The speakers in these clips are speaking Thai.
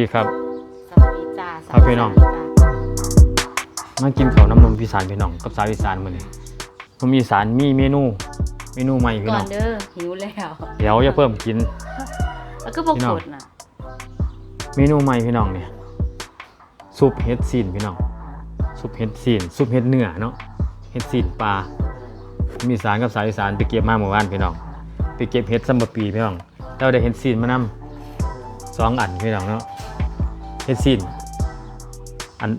วัสดีครับ สวัสดีจ้าครับพี่น้องมากินข้าวน้ำนมพิสานพี่น้องกับสาวอีสานมื้อนี้ผมอีสานมีเมนู เมนูใหม่พี่ก่อน้อนงเด้อหิวแล้ว เดี๋ยวจะเพิ่มกิน แล้วก็บอกพี่น้องสดน่ะเมนูใหม่พี่น้องเนี่ยซุปเห็ดซีนพี่น้องซุปเห็ดซีนซุปเห็ดเนื้อเนาะเห็ดซีนปลาผมอีสานกับสาวอีสานไปเก็บมาเมื่อวานพี่น้องไปเก็บเห็ดซัมบปีพี่น้องเราได้เห็ดซีนมานำสองอันพี่น้องเนาะ เห็ดซีนอัน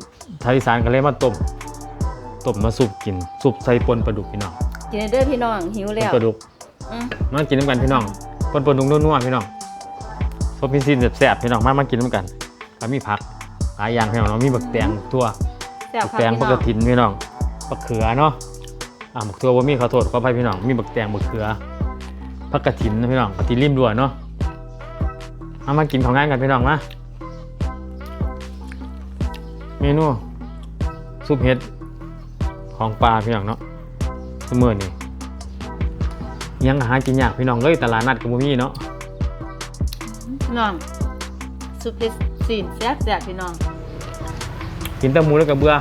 สาวอีสานก็เลยมาต้มต้มมาซุปกินซุปใส่ปนปลาดุกพี่น้องกินเด้อพี่น้องหิวปนแล้วปลาดุกอืมมากินน้ำกันพี่น้องปนปลาดุกนัวๆพี่น้องซุปพิซซีนแซ่บๆพี่น้องมามากินน้ำกันแล้วมีผักหลายอย่างพี่น้องเนาะมีบักแตงทั่ว แซ่บบักค่ะแตงพี่บักน้กอระงถินพี่น้องบักเขือเนาะ อ่าบักทั่วบ่มีขอโทษขออภัยพี่น้อง มีบักแตงบักเขือผักกระถินนะพี่น้องกระถินริมด่วนเนาะเอามากินของงานกันพี่น้องมาเม นูซุปเห็ดของปลาพี่น้องเนาะเสมอนี่ยังหากินยากพี่น้องเลยตลาดนัดกับบ่มีเนาะพี่น้องซุปเปอร์ซีนแซ่บแซ่บพี่น้องกินแต่หมูแล้วก็เบื่อ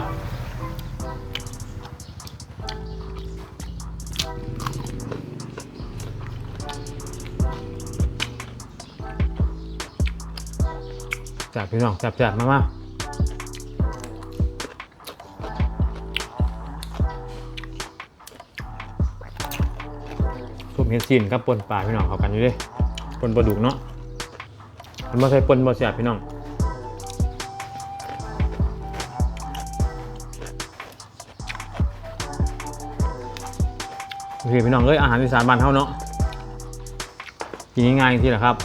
จับพี่น้องจับจับมามา เห็ดซีนกับปนปลาพี่น้องเข้ากันอยู่เดิปนปลาดุกเนาะมันมาใส่ปนบ่เสียบพี่น้องโอเคพี่น้องเอ้ยอาหารอีสานบ้านเฮาเนาะกินง่ายๆที่แหละครับ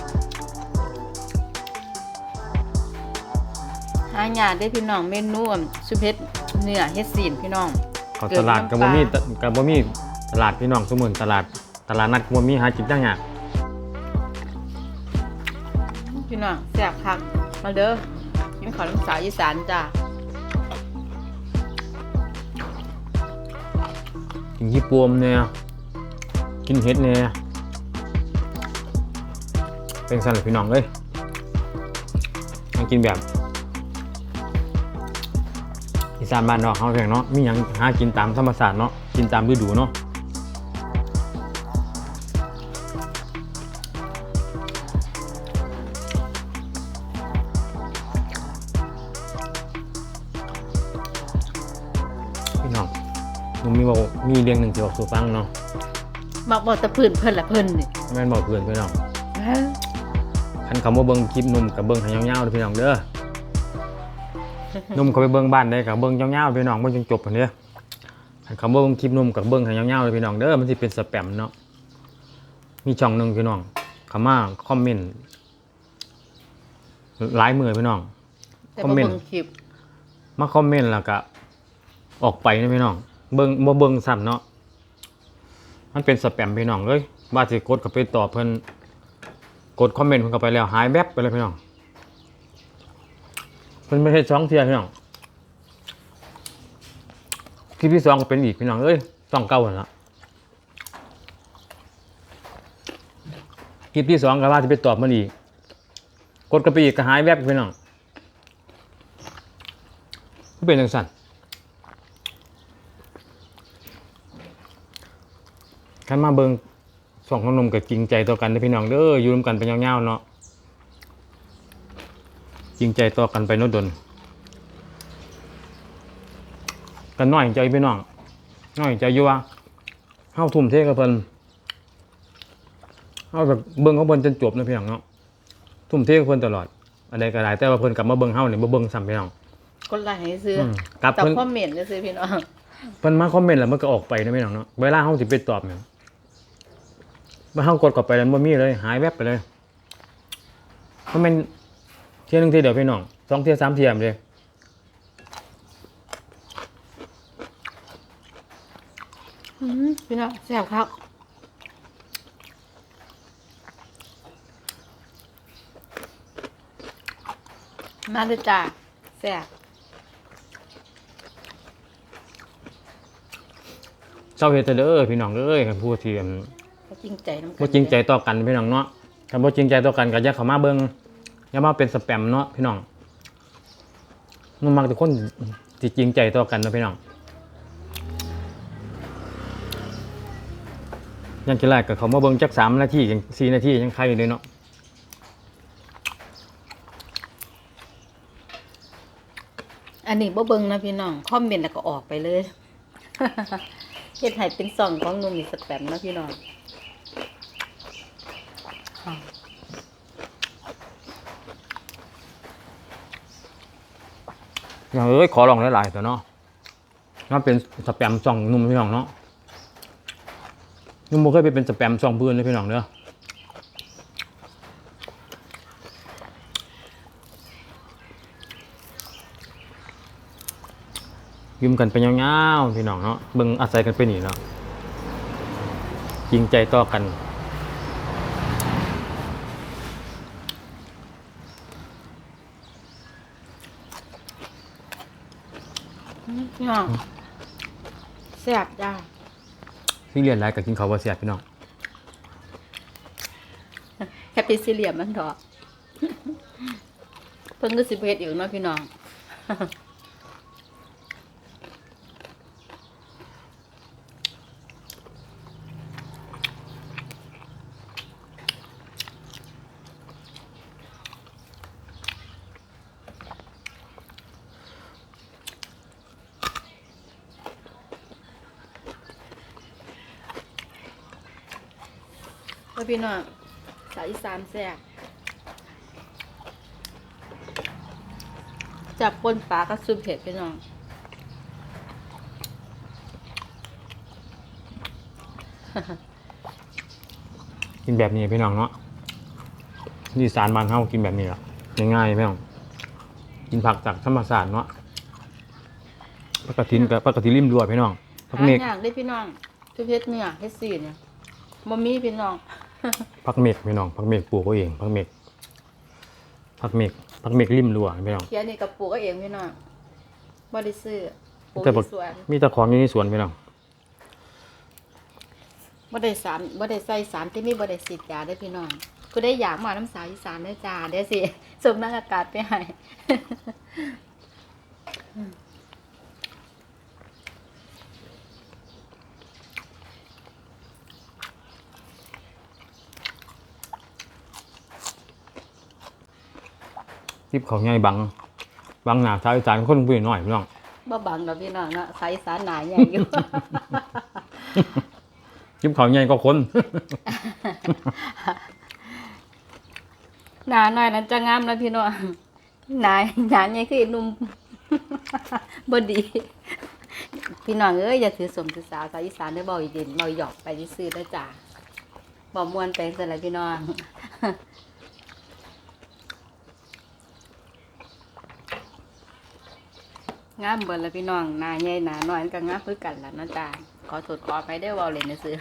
หายาได้อพี่น้องเมนูซุปเปอร์เนื้อเฮ็ดซีนพี่น้องเขาเกิดตลาดน้ำกับบ่มีปลากับบ่มีตลาดพี่น้องสมุนตลาด ตลาดนัดกับบ่มีหาจิบจังหยากพี่น้องแซ่บคักมาเด้อกินข้าวน้ำสาวอีสานจ้ากินขี้ปวมเนี่ยกินเห็ดเนี่ยเป็นสั่นเลยพี่น้องเอ้ยมากินแบบอีสานบ้านนอกเฮาแพงเนาะมีหยังหากินตามธรรมชาติเนาะกินตามฤดูเนาะ ผมมีบอกมีเรื่องหนึ่งที่บอกสู่ฟังเนาะบอกบอกแตะพื้นเพิ่นละเพิ่นนี่แม่นบอกเพื่อนพี่น้องเอ้อคันเขามาเบิ่งคลิปหนุ่มกับเบิ่งให้ยาวๆเด้อพี่น้องเด้อหนุ่มเขาไปเบิ่งบ้านได้กับเบิ่งยาวๆพี่น้องเบิ่งจนจบพุ่นเด้อคันเขามาเบิ่งคลิปหนุ่มกับเบิ่งให้ยาวๆเด้อพี่น้องเด้อมันสิเป็นสแปมเนาะมีช่องหนึงพี่น้องเขามาคอมเมนต์หลายมือพี่น้อง แต่คอมบ่เมนต์เบิ่งคลิป มาคอมเมนต์แล้วก็ออกไปนะพี่น้อง เบิ่งบ่เบิ่งซ้ำเนาะมันเป็นสแปมพี่น้องเอ้ยว่าสิกดเข้าไปตอบเพิ่นกดคอมเมนต์เพิ่นเข้าไปแล้วหายแวบไปเลยพี่น้องเพิ่นไม่ใช่ช่องเทียพี่น้องคลิปที่สองก็เป็นอีกพี่น้องเอ้ยช่องเก่าหั่นละคลิปที่สองก็ว่าจะไปตอบมันอีก กดเข้าไปอีกก็หายแวบพี่น้องก็เป็นจังสั่น ขันมาเบิงสองคนหนมกับจริงใจต่อกันเด้อพี่น้องเด้ออยู่ร่วมกันเป็นยาวๆเนาะจริงใจต่อกันไปโนดนกันน้อยใจพี่น้องน้อยใจอยู่ว่าเฮาทุ่มเทกับเพิ่นเฮาแบบเบิ่งเขาเพิ่นจนจบนะพี่น้องเนาะทุ่มเทกับเพิ่นตลอดอันใดก็ได้แต่ว่าเพิ่นกลับมาเบิ่งเฮานี่บ่เบิ่งซ้ำพี่น้องกดไลค์ให้ซื้ออืมกลับแต่เพิ่นคอมเมนต์จะซื้อพี่น้องเพิ่นมาคอมเมนต์แล้วมันก็ออกไปนะพี่น้องเนาะเวลาเฮาสิไปตอบเนี่ย มันเฮากดกลับไปแล้วบ่มีเลย หายแวบไปเลยมันเป็นเที่ยหนึงเที่ยเดียวพี่น้องสองเที่ยสามเที่ยเลยอืมพี่น้องแซ่บครับมาเลยจ้าแซ่บเจ้าเฮ็ดเถอะเด้อพี่น้องเอ้ยคันพูดที่อั่นเขา จริงใจน้ำกันบ่จริงใจต่อกันพี่น้องเนาะคันบ่จริงใจต่อกันก็อย่าเข้ามาเบิ่งอย่ามาเป็นสแปมเนาะพี่น้องมันมักแต่คนที่จริงใจต่อกันเนาะพี่น้องยังจะแรกกับเขามาเบิ่งจักสามนาทียังสี่นาทียังใครอยู่เลยเนาะอันนี้บ่เบิ่งนะพี่น้องคอมเมนต์แล้วก็ออกไปเลยเฮ็ดให้เป็นซ่องของหนุ่มนี่สแปมนะพี่น้อง อย่างเอ้ยขอลองหลายๆตัวเนาะน่าเป็นสแปมซองนุ่มพี่น้องเนาะนุ่มบ่เคยไปเป็นสแปมซองเพื่อนเลยพี่น้องเด้อยืมกันไปยาวๆพี่น้องเนาะเบิ่งอาศัยกันไปนี่เนาะจริงใจต่อกัน พี่น้องแซ่บจ้าที่เรียนไรกับกินข้าวบ่เสียบพี่น้องแค่เป็นสี่เหลี่ยมมันเถอะเพิ่นก็สิบเฮ็ดอีกเนาะพี่น้อง แล้วพี่น้องสายอีสานแซ่บจับปนปลากับซุปเผ็ดพี่น้องกินแบบนี้พี่น้องเนาะที่สารบ้านเฮากินแบบนี้ละง่ายๆพี่น้องกินผักจากธรรมศาสตร์เนาะผักกระถินกับผักกระถินริมรั้วพี่น้องผักเมกหาอย่างได้พี่น้องซุปเผ็ดเนื้อเฮ็ดสีเนี่ยบ่มีพี่น้อง ผักเมกพี่น้องผักเมกปลูกเอาเองผักเมกผักเมกผักเมกริมรั้วพี่น้องเขียนนี่กับปลูกเอาเองพี่น้องบ่ได้ซื้อปลูกแต่ในบักสวนมีแตะของอยู่ในสวนพี่น้องบ่ได้สารบ่ได้ใส่สารที่มีบ่ได้ฉีดยาได้อพี่น้องผู้ได้อยากมาน้ำสาวอีสานเด้อจ้าเดี๋ยวสิส่งนักอากาศไปให้ ทิปเขาใหญ่บัง บังหน้าชาวอีสานคนผู้น้อยพี่น้องบ่บังดอกพี่น้องเนาะสายอีสานหนาใหญ่อยู่ ทิปเขาใหญ่ก็คน หนาหน่อยนั้นจะงามแล้วพี่น้องหนาหนาใหญ่คือไอ้หนุ่ม บ่ดี พี่น้องเอ้ยอย่าถือสมถือสาสายอีสานได้อเบาอีเด่นเบาหยอกไปซื้อๆนะจ้าบ่ม่วนไปซะแล้วพี่น้อง งามเบิดแล้วพี่น้องหนาใหญ่หนาน้อยมันก็งามคือกันล่ะเนาะจ้าขอโทษขออภัยได้อเว้าเล่นซื่อ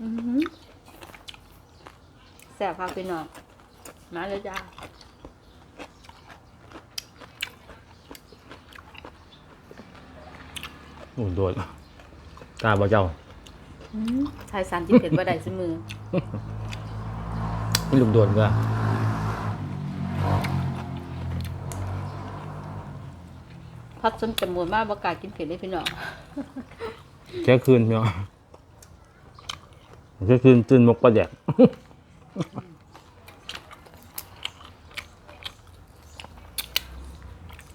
อือหือแซ่บครับพี่น้องมาเลยจ้าโอ้โดดตาบ่เจ้าชายสันที่เผ็ดว่าใดสมือ ไม่ลูกโดดเมื่อ พักจนจมูกมากประกล้าศกินเผ็ดได้พี่น้องแค่คืนพี่น้องแค่คืนตื่นมกประแดก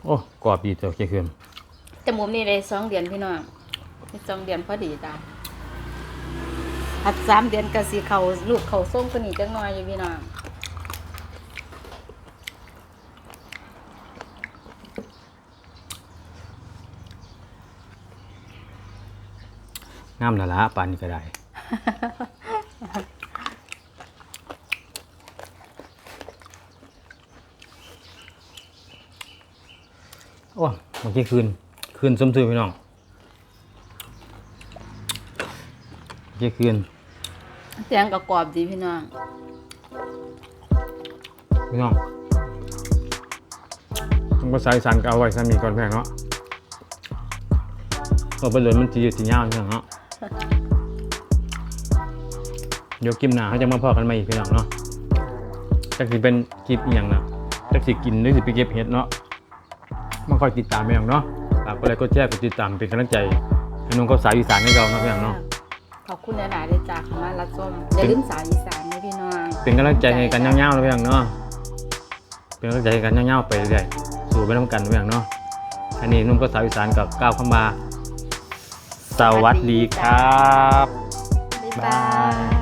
โอ้กรอบดีเจ้าแค่คืนจมูกนี่เลยสองเดือนพี่น้องนี่สองเดือนพอดีจ้าหัดสามเดือนก็สีเขาลูกเขาส้มก็นี่จังน้อยอยู่พี่น้อง งามละละปานนี้ก็ได้ โอ้เมื่อกี้คืน คืนสมซื่อพี่น้องเมื่อกี้คืนเสียงก็กรอบดีพี่น้อง พี่น้องต้องภาษาอีสานก็เอาไว้สามีก่อนแพงเนาะเพอไปเลยมันจีอยู่จียาวใช่ไหมเนาะ เดี๋ยวกิมหนาเขาจะมาพอกันใหม่อีกพี่น้องเนาะจักสิเป็นคลิปอีหยังนะจักสิกินหรือสิไปเก็บเห็ดเนาะมาคอยติดตามพี่น้องเนาะฝากกดไลค์กดแชร์กดติดตามเป็นกำลังใจให้น้องกับสาวอีสานให้เราเนาะพี่น้องเนาะขอบคุณหลายๆเลยจ้าเข้ามารับชมอย่าลืมสาวอีสานนะพี่น้องเป็นกำลังใจให้กันยาวๆนะพี่น้องเนาะเป็นกำลังใจให้กันยาวๆไปเรื่อยๆสู่ไปน้ำกันนะพี่น้องเนาะอันนี้นุ่มก็สาวอีสานกับก้าวเข้ามา สวัสดีครับ บ๊ายบาย